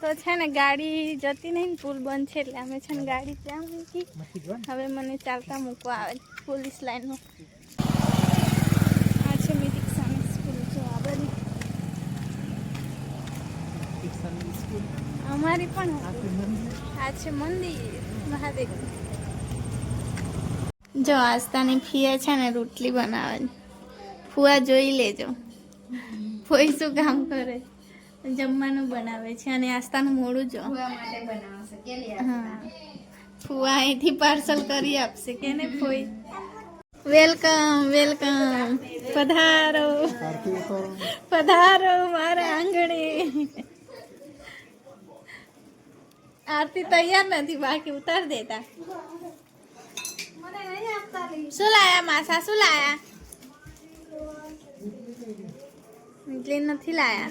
તો છે ને ગાડી જતી નહીં પુલ બંધ છે એટલે અમે છે ને ગાડી ત્યાં મૂકી. હવે મને ચાલતા મૂકવા આવે પોલીસ લાઈનમાં આ છે મેરી રિક્ષાની સ્કૂલ આ બધી અમારી પણ આ છે મંદિર? મહાદેવ. જો આસ્થાની ફીએ છે ને રોટલી બનાવે ફુઆ ફુવા જોઈ લેજો. ફોઈ શું કામ કરે? જમવાનું બનાવે છે અને આસ્તાનું મોડું જો ફુવા અહીંથી પાર્સલ કરી આપશે. કે ને ફોઈ વેલકમ વેલકમ. પધારો. પધારો મારા આંગણે. આરતી તૈયાર નથી બાકી ઉતાર દેતા. શું લાયા માસા? શું લાયા? એટલે નથી લાયા.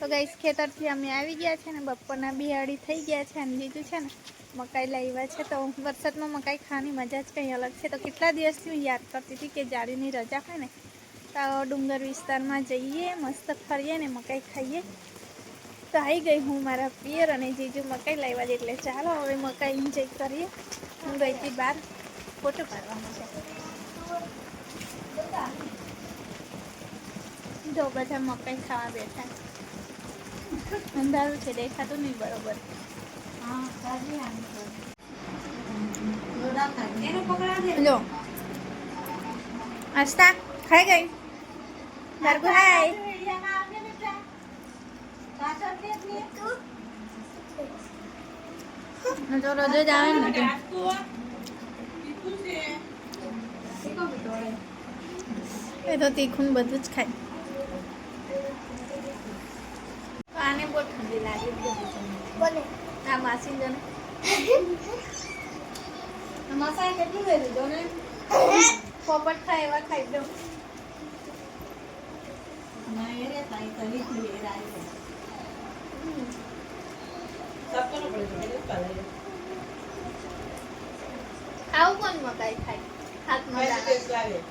તો ગઈશ ખેતરથી અમે આવી ગયા છે ને બપોરના બે અઢી થઈ ગયા છે અને બીજું છે ને મકાઈ લાવ્યા છે. તો વરસાદમાં મકાઈ ખાવાની મજા જ કંઈ અલગ છે. તો કેટલા દિવસથી હું યાદ કરતી હતી કે જાડીની રજા હોય ને તો ડુંગર વિસ્તારમાં જઈએ મસ્ત ફરીએ ને મકાઈ ખાઈએ. તો આવી ગઈ હું મારા પિયર અને જીજુ મકાઈ લાવ્યા છે. એટલે ચાલો હવે મકાઈ એન્જોય કરીએ. હું ગઈ હતી બહાર ફોટો પાડવાનો છે. જો બધા મકાઈ ખાવા બેઠા. અંધારું છે દેખાતું નહીં બરોબર. લો. આસ્તા ખાઈ ગઈ? ભાર્ગવ હાય. તો રોજ જ આવે ને એ તો તીખું બધું જ ખાય આને બહુ ઠંડી લાગે બોલે આ માસી જને. મસાઈ કેટલું લઈ લીધો ને? પોપટ ખાય એવા ખાઈ દો આવું કોણ મકાઈ ખાય? હાથમાં.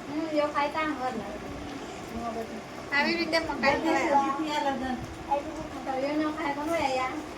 હમ, ખાય તા લાગે. આવી રીતે મકાઈ ખાય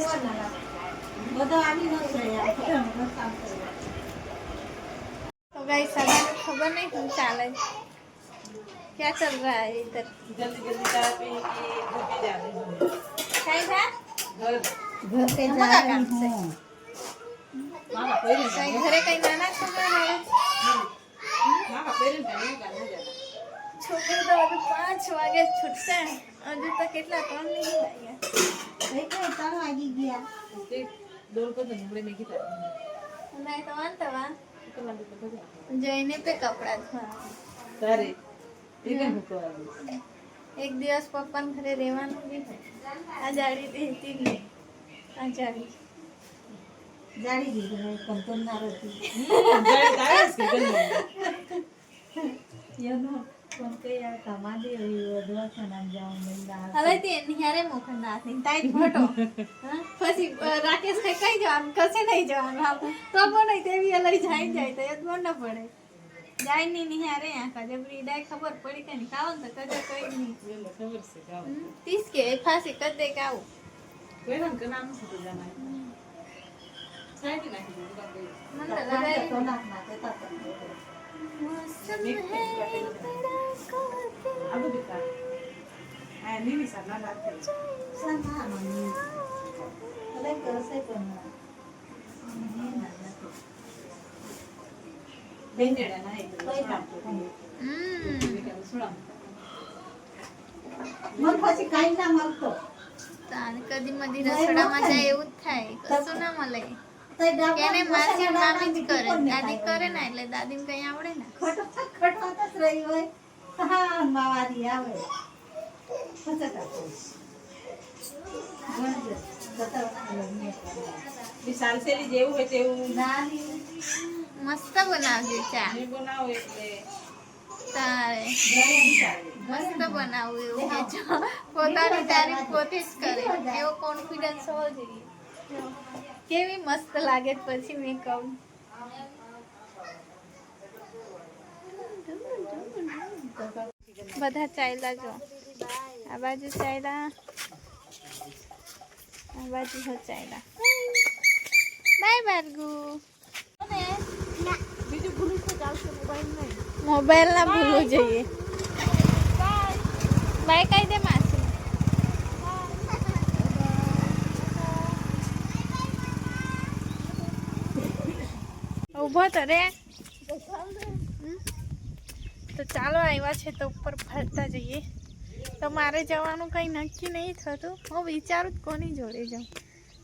तो खबर नाही पण चालेल क्या चल रहा है इधर? जल्दी जल्दी जा रही हूँ। घर घर पे घरे कहीं जाना चल रहा है? मामा तो अभी पाँच वागे छुटते हैं। अभी तक कितना कौन नहीं लाया કઈ ત્રણ વાગી ગયા નહીં તો વાંધો વા તે કપડા ધોવા એક દિવસ પપ્પાને ઘરે રહેવાનું બી આ જાડી રહેતી જ નહીં આ જાડી જાડી દીધી કંપનદાર હતી એનો પણ રાકેશ ને કઈ જવાનું? કશે નહીં જવાનું તો પણ તેવી લઈ જાય જાય તો યદ પડે. જાય ની નિહારે આખા જબરી. ડાય ખબર પડી કે કાવ તો કદે કઈ નહીં. તીસ કે ફાસી કદે કાવ મસ્ત હે કદી મધી રસોડામાં જાય એવું જ થાય કશું ના મળે એને માસી મામી કરે દાદી કરે ને એટલે દાદીને કઈ આવડે ને ખટો ખટવાતા જ રહી હોય હા આવે. સાલસેલી જેવું હોય તેવું. મસ્ત બનાવજો ચા. બનાવો એટલે. તારે. મસ્ત બનાવું એવું કે પોતાની તારીફ પોતે જ કરે. એવો કોન્ફિડન્સ હોવો જોઈએ. કેવી મસ્ત લાગે પછી મેં કહું. બધા ચાલ્યા જો. આ બાજુ ચાલ્યા. આ બાજુ હો ચાલ્યા. બાય બાર્ગુ બીજું ભૂલી તો ચાલશે મોબાઈલ નહીં. મોબાઈલ ના ભૂલવું જોઈએ. બાય કહી દે માસી. ઊભો તો રે? તો ચાલો આવ્યા છે તો ઉપર ફરતા જઈએ. તો મારે જવાનું કંઈ નક્કી નહીં થતું. હું વિચારું જ કોની જોડે જાઉં.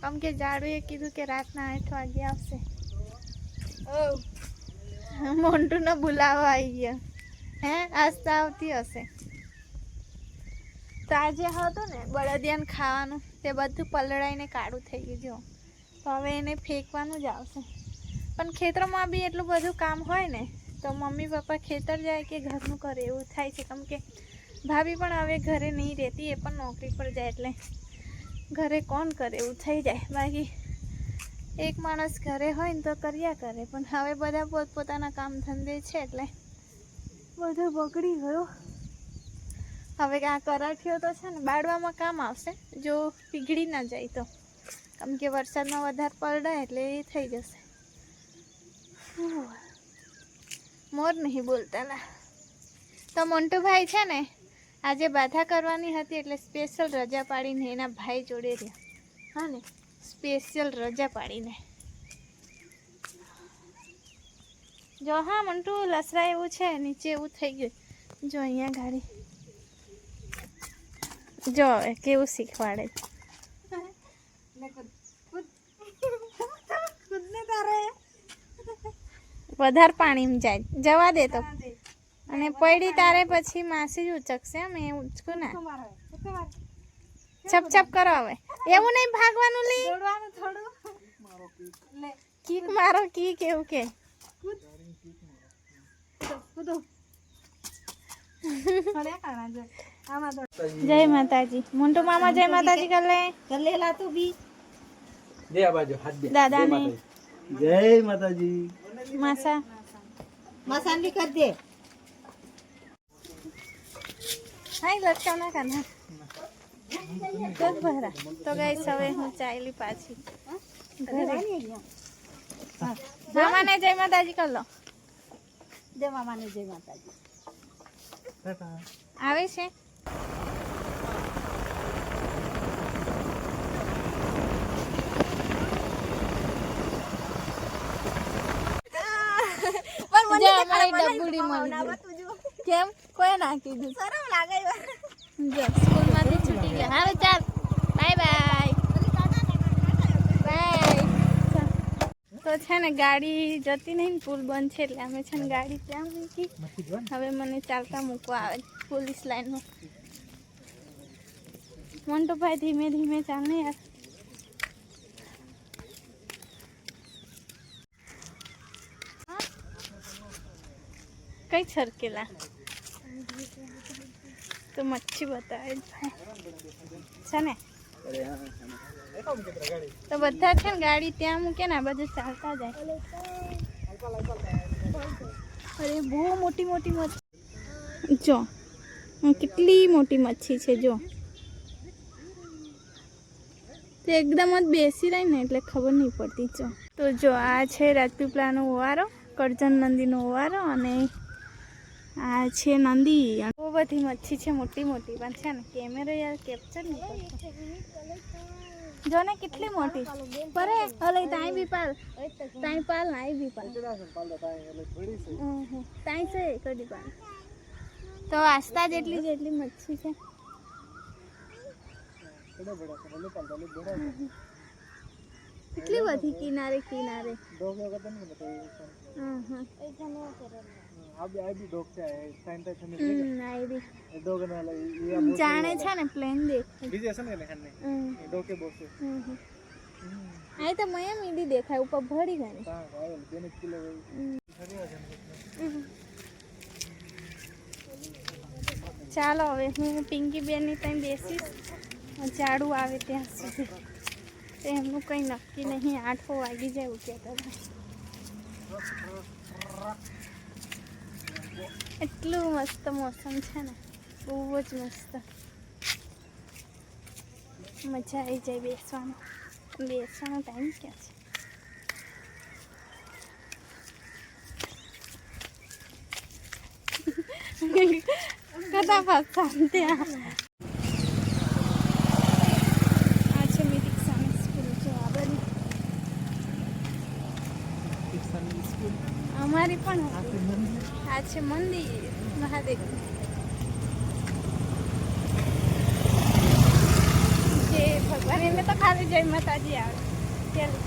કેમ કે જાડુએ કીધું કે રાતના આઠ વાગે આવશે. ઓ મોન્ટુનો બોલાવો આવી ગયા. હે? આજ તો આવતી હશે. તો આજે હતું ને બળદિયાને ખાવાનું. તે બધું પલળાઈને કાળું થઈ ગયું જો તો હવે એને ફેંકવાનું જ આવશે. પણ ખેતરોમાં બી એટલું બધું કામ હોય ને તો મમ્મી પપ્પા ખેતર જાય કે ઘરનું કરે, એવું થાય છે. કેમ કે ભાભી પણ હવે ઘરે નહીં રહેતી, એ પણ નોકરી પર જાય એટલે ઘરે કોણ કરે, એવું થઈ જાય. બાકી એક માણસ ઘરે હોય ને તો કર્યા કરે, પણ હવે બધા પોતપોતાના કામ ધંધે છે એટલે બધો બગડી ગયો. હવે આ કરાઠીઓ તો છે ને બાળવામાં કામ આવશે, જો પીગળી ના જાય તો. કેમ કે વરસાદમાં વધારે પલડાય એટલે એ થઈ જશે. મોર નહીં બોલતા લા તો મોન્ટુભાઈ છે ને, આજે બાધા કરવાની હતી એટલે સ્પેશિયલ રજા પાડીને એના ભાઈ જોડે રહ્યા. હા ને સ્પેશિયલ રજા પાડીને. જો હા મંટુ લસરા એવું છે, નીચે એવું થઈ ગયું. જો અહીંયા ગાડી. જો હવે કેવું શીખવાડે. છે. વધારે પાણીમાં જાય. જવા દે તો. અને પડી તારે પછી માસી જ ઉચકશે એમ એ ઉચકું ના. છપ છપ કરો હવે. એવું નહીં ભાગવાનું લી? કીક મારો કીક એવું કે. જય માતાજી. મોન્ટુ મામા જય માતાજી કર લે કલેલા તો બી દે આ બાજુ હાથ દે દાદાને. જય માતાજી. માસા. મસાલી કરી દે હાય લટકાવ ના કાના. તો ભરા. તો ગઈ હવે હું ચાલી પાછી. મામાને જય માતાજી કર લો. દે મામાને જય માતાજી. આવે છે? જો અમારી ડબ્બુડી મળી ગઈ. કેમ? કોઈ ના કીધું સરમ લાગે જો છૂટી ગયા. હવે ચાલ. Bye bye. બાય. તો છે ને ગાડી જતી નહીં પુલ બંધ છે એટલે અમે છે ને ગાડી ત્યાં મૂકી. હવે મને ચાલતા મૂકવા આવે પોલીસ લાઈનમાં. મોન્ટુભાઈ ધીમે ધીમે ચાલ ને યાર. કઈ છરકેલા તો મચ્છી બતાવે છે ને તો બધા છે ને ગાડી ત્યાં મૂકે ને આ બધું ચાલતા જાય અરે બહુ મોટી મોટી મચ્છી જો કેટલી મોટી મચ્છી છે જો તે એકદમ જ બેસી રહી ને એટલે ખબર નહીં પડતી જો તો જો આ છે રાજપીપળાનો ઓવારો કરજણ નંદીનો ઓવારો અને આ છે નંદી. બહુ બધી મચ્છી છે, મોટી મોટી, પણ છે ને, કેમેરો યાર કેપ્ચર નહીં કરતો. જો ને કેટલી મોટી. પરે, અલે, તાઈ બી પાલ. તાઈ પાલ નાઈ બી પાલ. તાઈ છે કડી પાલ. તો આસ્તા જેટલી જેટલી મચ્છી છે. કેટલી બધી કિનારે કિનારે. હા હમ. જાણે છે ને પ્લેન દેખાય. તો મયા મીડી દેખાય ઉપર ભરી ગઈ ચાલો હવે હું પિંકી બેનની ત્યાં બેસી ઝાડુ આવે ત્યાં સુધી. તો એમનું કંઈ નક્કી નહીં આઠો વાગી જાય ઉઠ્યા હતા. એટલું મસ્ત મોસમ છે ને બહુ જ મસ્ત. મજા આવી જાય બેસવાનું બેસવાનો ટાઈમ ક્યાં છે? કદા પાછા ત્યાં આ છે મિરિક્ષાની સ્કૂલ જો આ બધી. અમારી પણ. આ છે મંદિર. મહાદેવ. જે ભગવાન એને તો ખાલી જય માતાજી આવે. ચાલો.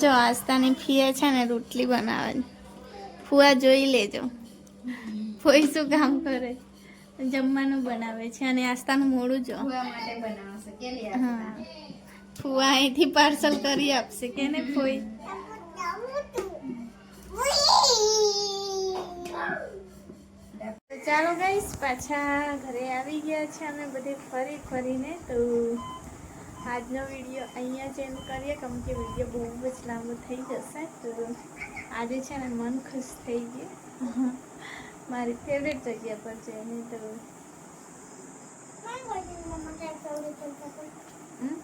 જો આસ્તાની ફીએ છે ને રોટલી બનાવે ફુવા જોઈ લેજો. ફોઈ શું કામ કરે? જમવાનું બનાવે છે અને આસ્તાનું મોડું જો. માટે બનાવશે. હા. ફુવા અહીંથી પાર્સલ કરી આપશે. કે ને ફોઈ? ચાલો ગઈશ પાછા ઘરે આવી ગયા છે અમે બધે ફરી ફરીને તો આજનો વીડિયો અહીંયા જ એમ કરીએ. કેમ કે વીડિયો બહુ જ લાંબો થઈ જશે. તો આજે છે ને મન ખુશ થઈ ગયું. મારી ફેવરેટ જગ્યા પર જઈને તો હમ?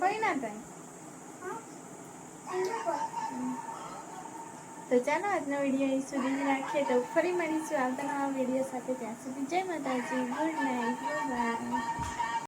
કોઈ ના થાય. તો ચાલો આજનો વીડિયો અહીં સુધી જ રાખીએ. તો ફરી મળીશું આવતા નવા વીડિયો સાથે. ત્યાં સુધી જય માતાજી. Good night bye